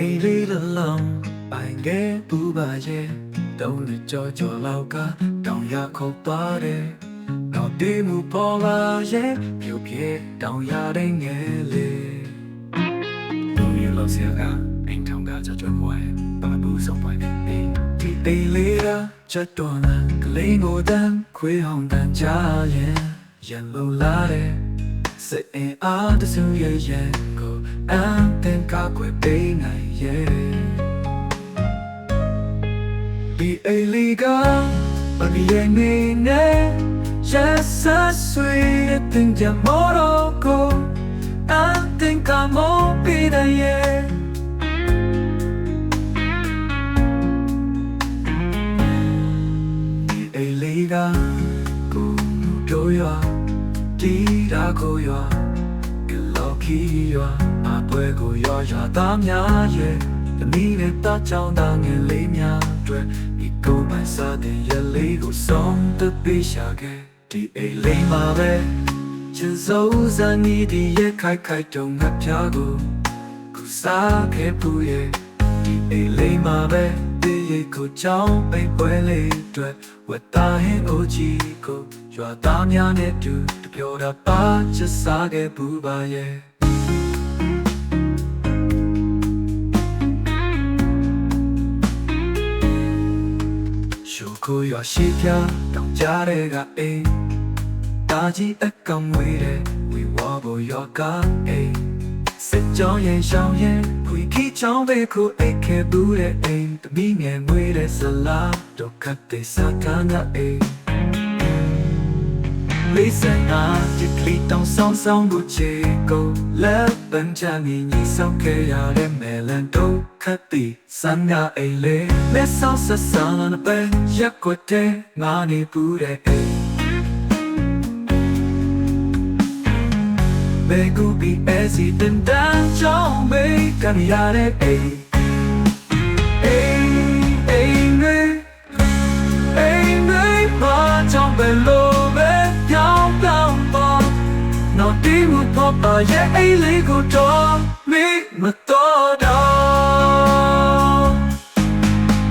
အိမ်လေးတစ်လုံးပိုင်ခဲ့ပူပါရဲ့တုံးနဲ့ကြောကြောလောက်ကတောင်ရခုတ်ပါတယ်တော့ဒီမူပေါ်လာရဲ့ပြုတ်ပြေတောင်ရတဲ့ငယ်လေးလူမျိုးလို့ဆရာကအိမ်ထောင်ကကြောကြောဘွယ်ဘာဘူးဆုံးပိုင်းနေဒီတေးလေးကချက်တော်နာကလေးကိုတန်းခွေးဟောင်းတန်းကြရင်ရန်လိုလာတဲ့စိတ်အင်အားတစုရဲ့ရဲ့ကို အန်တင်ကကွယ်ပေးနိုင်ရဲ့ဒီအလီကဘယ်ရဲ့နေနဲ့ Yes, I sweet thing ya morocco I think I'm all be the yeah Di ai li ga ku do ya Di da ko ya Ke lo ki ya A pwe ko ya ya ta mya ye တမီးနဲ့တချောင်းသားငယ်လေးများအတွက်ဒီကိုယ်ပိုင်စားတဲ့ရလေးကိုဆုံးတပေးရှာခဲ့ဒီအိမ်လေးမှာပဲချင်စိုးစံနီးဒီရဲ့ခိုက်ခိုက်တုံငါပြားကိုကုစားခဲ့ပူရဲ့ဒီအိမ်လေးမှာပဲဒီရဲ့ကိုချောင်းပိတ်ပွဲလေးအတွက်ဝတ်သားဟင်းအိုကြီးကိုရွာသားများနဲ့တူတပြောတာပါချစားခဲ့ပူပါရဲ့ ကိုရရှိပြတောင်ကြတဲ့ကအိမ်တာကြီးအကောင်ဝေးတဲ့ဝီဝါဘယောကအိမ်စစ်ကြောင်းရင်ရှောင်းရင်ခွေခီချောင်းပဲခုအိတ်ခဲဘူးတဲ့အိမ်တမိငယ်ငွေတဲ့ဇလာဒုက္ခတဲ့စကားငါအိမ် လေးစင်နာဒီကလီတောင်ဆောင်ဆောင်ကိုချေကိုလက်ပန်ချန်ကြီးညီဆောင်ခဲ့ရတဲ့မဲလန်ဒုက္ခတိစံငါအိမ်လေးလက်ဆောင်ဆက်ဆံလာပဲရက်ွက်တဲ့ငါနေပူတဲ့အိမ်မေကူပီအစီတင်တန်းချောင်းမေကံရတဲ့အိမ် နော်ဒီမူပေါ်ပါရဲ့အိမ်လေးကိုတော့မေမတော်တော့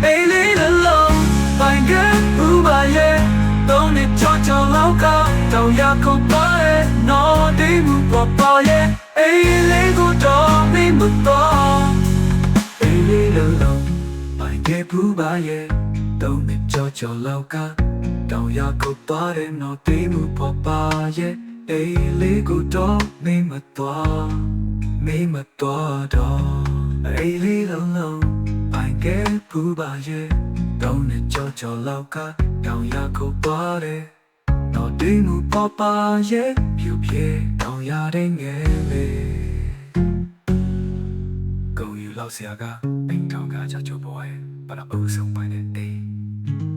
အိမ်လေးတစ်လုံးပိုင်ကဥပါရဲ့သုံးနှစ်ချောချောလောက်ကတောင်ရခုတ်ပါရဲ့နော်ဒီမူပေါ်ပါရဲ့အိမ်လေးကိုတော့မင်းမတော်အိမ်လေးတစ်လုံးပိုင်ကဥပါရဲ့သုံးနှစ်ချောချောလောက်ကတောင်ရခုတ်ပါရဲ့နော်ဒီမူပေါ်ပါရဲ့ အိမ်လေးကိုတော့မင်းမတော်မင်းမတော်တော့အိမ်လေးတစ်လုံး I get ဘူးပါရဲ့တောင်းနဲ့ကြောကြောလောက်ကတောင်ရခုတ်ပါတယ်တော့ဒီမူပပါရဲ့ဖြူဖြဲတောင်ရတဲ့ငယ်လေးကုံယူလောက်ဆရာကအိမ်ထောင်ကကြောကြောပေါ်ရဲ့ဘာလို့အုပ်ဆုံးပိုင်းနဲ့အိမ်